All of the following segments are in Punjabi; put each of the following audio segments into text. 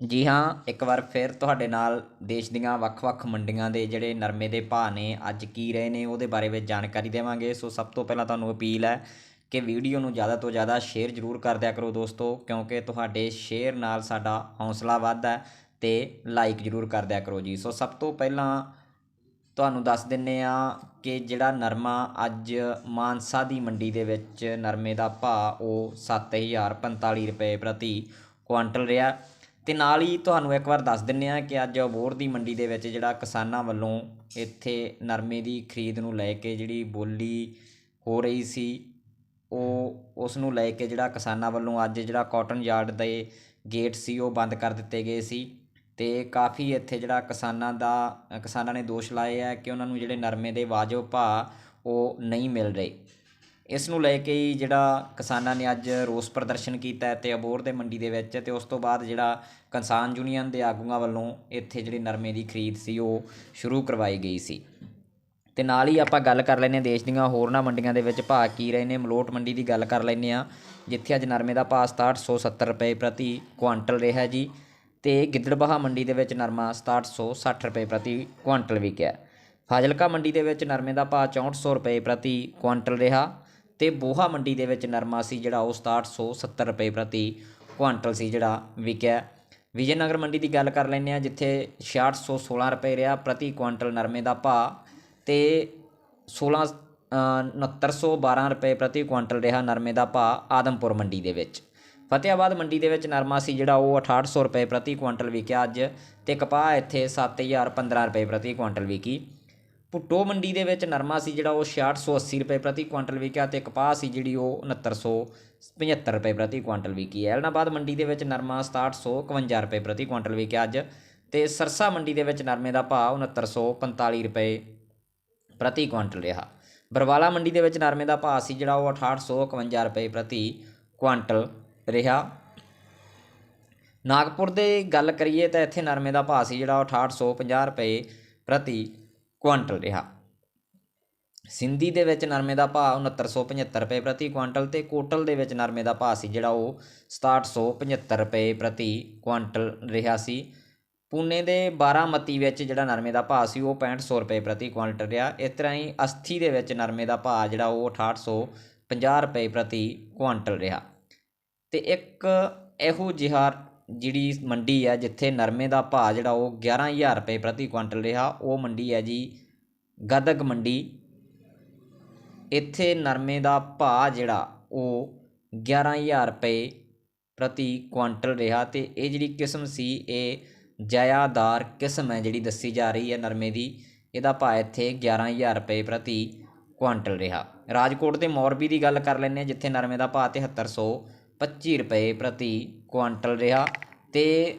ਜੀ ਹਾਂ, ਇੱਕ ਵਾਰ ਫਿਰ ਤੁਹਾਡੇ ਨਾਲ ਦੇਸ਼ ਦੀਆਂ ਵੱਖ-ਵੱਖ ਮੰਡੀਆਂ ਦੇ ਜਿਹੜੇ ਨਰਮੇ ਦੇ ਭਾਅ ਨੇ, ਅੱਜ ਕੀ ਰਹੇ ਨੇ, ਉਹਦੇ ਬਾਰੇ ਵਿੱਚ ਜਾਣਕਾਰੀ ਦੇਵਾਂਗੇ। ਸੋ ਸਭ ਤੋਂ ਪਹਿਲਾਂ ਤੁਹਾਨੂੰ ਅਪੀਲ ਹੈ ਕਿ ਵੀਡੀਓ ਨੂੰ ਜ਼ਿਆਦਾ ਤੋਂ ਜ਼ਿਆਦਾ ਸ਼ੇਅਰ ਜ਼ਰੂਰ ਕਰ ਦਿਆ ਕਰੋ ਦੋਸਤੋ, ਕਿਉਂਕਿ ਤੁਹਾਡੇ ਸ਼ੇਅਰ ਨਾਲ ਸਾਡਾ ਹੌਸਲਾ ਵੱਧਦਾ ਹੈ ਤੇ ਲਾਈਕ ਜ਼ਰੂਰ ਕਰ ਦਿਆ ਕਰੋ ਜੀ। ਸੋ ਸਭ ਤੋਂ ਪਹਿਲਾਂ ਤੁਹਾਨੂੰ ਦੱਸ ਦਿੰਨੇ ਆ ਕਿ ਜਿਹੜਾ ਨਰਮਾ ਅੱਜ ਮਾਨਸਾ ਦੀ ਮੰਡੀ ਦੇ ਵਿੱਚ ਨਰਮੇ ਦਾ ਭਾਅ ਉਹ 7045 ਰੁਪਏ ਪ੍ਰਤੀ ਕੁਆਂਟਲ ਰਿਹਾ। ਤੇ ਨਾਲ ਹੀ ਤੁਹਾਨੂੰ ਇੱਕ ਵਾਰ ਦੱਸ ਦਿੰਨੇ ਆ ਕਿ ਅੱਜ ਅਬੋਰ ਦੀ ਮੰਡੀ ਦੇ ਵਿੱਚ ਜਿਹੜਾ ਕਿਸਾਨਾਂ ਵੱਲੋਂ ਇੱਥੇ ਨਰਮੇ ਦੀ ਖਰੀਦ ਨੂੰ ਲੈ ਕੇ ਜਿਹੜੀ ਬੋਲੀ ਹੋ ਰਹੀ ਸੀ, ਉਹ ਉਸ ਨੂੰ ਲੈ ਕੇ ਜਿਹੜਾ ਕਿਸਾਨਾਂ ਵੱਲੋਂ ਅੱਜ ਜਿਹੜਾ ਕਾਟਨ ਯਾਰਡ ਦੇ ਗੇਟ ਸੀ, ਉਹ ਬੰਦ ਕਰ ਦਿੱਤੇ ਗਏ ਸੀ ਤੇ ਕਾਫੀ ਇੱਥੇ ਜਿਹੜਾ ਕਿਸਾਨਾਂ ਦਾ, ਕਿਸਾਨਾਂ ਨੇ ਦੋਸ਼ ਲਾਏ ਆ ਕਿ ਉਹਨਾਂ ਨੂੰ ਜਿਹੜੇ ਨਰਮੇ ਦੇ ਵਾਜਬ ਭਾਅ ਉਹ ਨਹੀਂ ਮਿਲ ਰਹੇ। ਇਸ ਨੂੰ ਲੈ ਕੇ ਹੀ ਜਿਹੜਾ ਕਿਸਾਨਾਂ ਨੇ ਅੱਜ ਰੋਸ ਪ੍ਰਦਰਸ਼ਨ ਕੀਤਾ ਹੈ ਤੇ ਅਬੋਰ ਦੇ ਮੰਡੀ ਦੇ ਵਿੱਚ ਤੇ ਉਸ ਤੋਂ ਬਾਅਦ ਜਿਹੜਾ ਕਿਸਾਨ ਯੂਨੀਅਨ ਦੇ ਆਗੂਆਂ ਵੱਲੋਂ ਇੱਥੇ ਜਿਹੜੀ ਨਰਮੇ ਦੀ ਖਰੀਦ ਸੀ, ਉਹ ਸ਼ੁਰੂ ਕਰਵਾਈ ਗਈ ਸੀ। ਤੇ ਨਾਲ ਹੀ ਆਪਾਂ ਗੱਲ ਕਰ ਲੈਂਦੇ ਹਾਂ ਦੇਸ਼ ਦੀਆਂ ਹੋਰਨਾਂ ਮੰਡੀਆਂ ਦੇ ਵਿੱਚ ਭਾਅ ਕੀ ਰਹੇ ਨੇ, ਮਲੋਟ ਮੰਡੀ ਦੀ ਗੱਲ ਕਰ ਲੈਂਦੇ ਆ ਜਿੱਥੇ ਅੱਜ ਨਰਮੇ ਦਾ ਭਾਅ 6770 ਰੁਪਏ ਪ੍ਰਤੀ ਕੁਆਂਟਲ ਰਿਹਾ ਜੀ ਤੇ ਗਿੱਦੜਬਾਹਾ ਮੰਡੀ ਦੇ ਵਿੱਚ ਨਰਮਾ 6760 ਰੁਪਏ ਪ੍ਰਤੀ ਕੁਆਂਟਲ ਵਿਕਿਆ। ਫਾਜ਼ਿਲਕਾ ਮੰਡੀ ਦੇ ਵਿੱਚ ਨਰਮੇ ਦਾ ਭਾਅ 6400 ਰੁਪਏ ਪ੍ਰਤੀ ਕੁਆਂਟਲ ਰਿਹਾ ਤੇ ਬੋਹਾ ਮੰਡੀ ਦੇ ਵਿੱਚ ਨਰਮਾ ਸੀ ਜਿਹੜਾ ਉਹ 6770 ਰੁਪਏ ਪ੍ਰਤੀ ਕੁਆਂਟਲ ਸੀ ਜਿਹੜਾ ਵਿਕਿਆ। ਵਿਜੇਨਗਰ ਮੰਡੀ ਦੀ ਗੱਲ ਕਰ ਲੈਂਦੇ ਆ ਜਿੱਥੇ 6616 ਰੁਪਏ ਰਿਹਾ ਪ੍ਰਤੀ ਕੁਆਂਟਲ ਨਰਮੇ ਦਾ ਭਾਅ ਤੇ 16 ਅ, 6912 ਰੁਪਏ ਪ੍ਰਤੀ ਕੁਆਂਟਲ ਰਿਹਾ ਨਰਮੇ ਦਾ ਭਾਅ ਆਦਮਪੁਰ ਮੰਡੀ ਦੇ ਵਿੱਚ। ਫਤਿਆਬਾਦ ਮੰਡੀ ਦੇ ਵਿੱਚ ਨਰਮਾ ਸੀ ਜਿਹੜਾ ਉਹ 6800 ਰੁਪਏ ਪ੍ਰਤੀ ਕੁਆਂਟਲ ਵਿਕਿਆ ਅੱਜ ਤੇ ਕਪਾਹ ਇੱਥੇ 7015 ਰੁਪਏ ਪ੍ਰਤੀ ਕੁਆਂਟਲ ਵਿਕੀ। ਭੁੱਟੋ ਮੰਡੀ ਦੇ ਵਿੱਚ ਨਰਮਾ ਸੀ ਜਿਹੜਾ ਉਹ 6680 ਰੁਪਏ ਪ੍ਰਤੀ ਕੁਇੰਟਲ ਵਿਕਿਆ ਤੇ ਕਪਾਹ ਸੀ ਜਿਹੜੀ ਉਹ 6975 ਰੁਪਏ ਪ੍ਰਤੀ ਕੁਇੰਟਲ ਵਿਕੀ ਹੈ। ਐਲਨਾਬਾਦ ਮੰਡੀ ਦੇ ਵਿੱਚ ਨਰਮਾ 6751 ਰੁਪਏ ਪ੍ਰਤੀ ਕੁਇੰਟਲ ਵਿਕਿਆ ਅੱਜ ਤੇ ਸਰਸਾ ਮੰਡੀ ਦੇ ਵਿੱਚ ਨਰਮੇ ਦਾ ਭਾਅ 6945 ਰੁਪਏ ਪ੍ਰਤੀ ਕੁਇੰਟਲ ਰਿਹਾ। ਬਰਵਾਲਾ ਮੰਡੀ ਦੇ ਵਿੱਚ ਨਰਮੇ ਦਾ ਭਾਅ ਸੀ ਜਿਹੜਾ ਉਹ 6851 ਰੁਪਏ ਪ੍ਰਤੀ ਕੁਇੰਟਲ ਰਿਹਾ। ਨਾਗਪੁਰ ਦੇ ਗੱਲ ਕਰੀਏ ਤਾਂ ਇੱਥੇ ਨਰਮੇ ਦਾ ਭਾਅ ਸੀ ਜਿਹੜਾ ਉਹ 6850 ਰੁਪਏ ਪ੍ਰਤੀ ਕੁਆਂਟਲ ਰਿਹਾ। ਸਿੰਧੀ ਦੇ ਵਿੱਚ ਨਰਮੇ ਦਾ ਭਾਅ 6975 ਰੁਪਏ ਪ੍ਰਤੀ ਕੁਆਂਟਲ ਤੇ ਕੋਟਲ ਦੇ ਵਿੱਚ ਨਰਮੇ ਦਾ ਭਾਅ ਸੀ ਜਿਹੜਾ ਉਹ 6775 ਰੁਪਏ ਪ੍ਰਤੀ ਕੁਆਂਟਲ ਰਿਹਾ ਸੀ। ਪੂਨੇ ਦੇ ਬਾਰਾਮਤੀ ਵਿੱਚ ਜਿਹੜਾ ਨਰਮੇ ਦਾ ਭਾਅ ਸੀ ਉਹ 6500 ਰੁਪਏ ਪ੍ਰਤੀ ਕੁਆਂਟਲ ਰਿਹਾ। ਇਸ ਤਰ੍ਹਾਂ ਹੀ ਅਸਥੀ ਦੇ ਵਿੱਚ ਨਰਮੇ ਦਾ ਭਾਅ ਜਿਹੜਾ ਉਹ 6850 ਰੁਪਏ ਪ੍ਰਤੀ ਕੁਆਂਟਲ ਰਿਹਾ। ਤੇ ਇੱਕ ਇਹੋ ਜਿਹਾ ਜਿਹੜੀ ਮੰਡੀ ਹੈ ਜਿੱਥੇ ਨਰਮੇ ਦਾ ਭਾਅ ਜਿਹੜਾ ਉਹ 11000 ਰੁਪਏ ਪ੍ਰਤੀ ਕੁਆਂਟਲ ਰਿਹਾ, ਉਹ ਮੰਡੀ ਹੈ ਜੀ ਗਦਗ ਮੰਡੀ। ਇੱਥੇ ਨਰਮੇ ਦਾ ਭਾਅ ਜਿਹੜਾ ਉਹ 11000 ਰੁਪਏ ਪ੍ਰਤੀ ਕੁਆਂਟਲ ਰਿਹਾ ਅਤੇ ਇਹ ਜਿਹੜੀ ਕਿਸਮ ਸੀ, ਇਹ ਜਾਇਦਾਰ ਕਿਸਮ ਹੈ ਜਿਹੜੀ ਦੱਸੀ ਜਾ ਰਹੀ ਹੈ ਨਰਮੇ ਦੀ। ਇਹਦਾ ਭਾਅ ਇੱਥੇ 11000 ਰੁਪਏ ਪ੍ਰਤੀ ਕੁਆਂਟਲ ਰਿਹਾ। ਰਾਜਕੋਟ ਤੇ ਮੌਰਬੀ ਦੀ ਗੱਲ ਕਰ ਲੈਂਦੇ ਹਾਂ, ਜਿੱਥੇ ਨਰਮੇ ਦਾ ਭਾਅ 7325 ਰੁਪਏ ਪ੍ਰਤੀ ਕੁਆਂਟਲ ਰਿਹਾ ਤੇ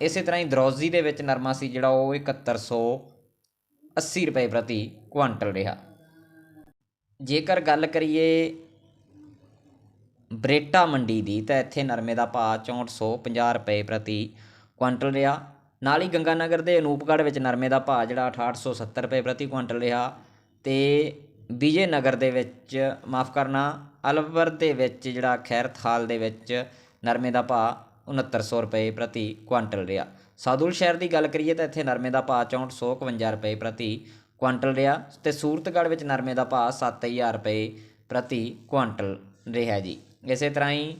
ਇਸੇ ਤਰ੍ਹਾਂ ਹੀ ਦਰੌਜ਼ੀ ਦੇ ਵਿੱਚ ਨਰਮਾ ਸੀ ਜਿਹੜਾ ਉਹ 7180 ਰੁਪਏ ਪ੍ਰਤੀ ਕੁਆਂਟਲ ਰਿਹਾ। ਜੇਕਰ ਗੱਲ ਕਰੀਏ ਬਰੇਟਾ ਮੰਡੀ ਦੀ, ਤਾਂ ਇੱਥੇ ਨਰਮੇ ਦਾ ਭਾਅ 6450 ਰੁਪਏ ਪ੍ਰਤੀ ਕੁਆਂਟਲ ਰਿਹਾ। ਨਾਲ ਹੀ ਗੰਗਾਨਗਰ ਦੇ ਅਨੂਪਗੜ੍ਹ ਵਿੱਚ ਨਰਮੇ ਦਾ ਭਾਅ ਜਿਹੜਾ 6870 ਰੁਪਏ ਪ੍ਰਤੀ ਕੁਆਂਟਲ ਰਿਹਾ ਤੇ ਵਿਜੇ ਨਗਰ ਦੇ ਵਿੱਚ, ਮਾਫ ਕਰਨਾ ਅਲਵਰ ਦੇ ਵਿੱਚ ਜਿਹੜਾ ਖੈਰਥਾਲ ਦੇ ਵਿੱਚ ਨਰਮੇ ਦਾ ਭਾਅ 6900 ਰੁਪਏ ਪ੍ਰਤੀ ਕੁਆਂਟਲ ਰਿਹਾ। ਸਾਦੁਲ ਸ਼ਹਿਰ ਦੀ ਗੱਲ ਕਰੀਏ ਤਾਂ ਇੱਥੇ ਨਰਮੇ ਦਾ ਭਾਅ 6451 ਰੁਪਏ ਪ੍ਰਤੀ ਕੁਆਂਟਲ ਰਿਹਾ ਤੇ ਸੂਰਤਗੜ੍ਹ ਵਿੱਚ ਨਰਮੇ ਦਾ ਭਾਅ 7000 ਰੁਪਏ ਪ੍ਰਤੀ ਕੁਆਂਟਲ ਰਿਹਾ ਜੀ। ਇਸੇ ਤਰ੍ਹਾਂ ਹੀ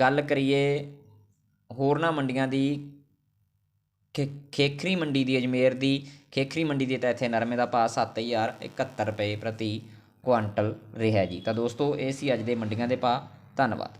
ਗੱਲ ਕਰੀਏ ਹੋਰਨਾਂ ਮੰਡੀਆਂ ਦੀ, ਖੇ- ਖੇਖਰੀ ਮੰਡੀ ਦੀ ਅਜਮੇਰ ਦੀ, ਖੇਖਰੀ ਮੰਡੀ ਦੀ ਤਾਂ ਇੱਥੇ ਨਰਮੇ ਦਾ ਭਾਅ 7071 ਰੁਪਏ ਪ੍ਰਤੀ ਕੁਆਂਟਲ ਰਿਹਾ ਜੀ। ਤਾਂ ਦੋਸਤੋ ਇਹ ਸੀ ਅੱਜ ਦੇ ਮੰਡੀਆਂ ਦੇ ਭਾਅ। ਧੰਨਵਾਦ।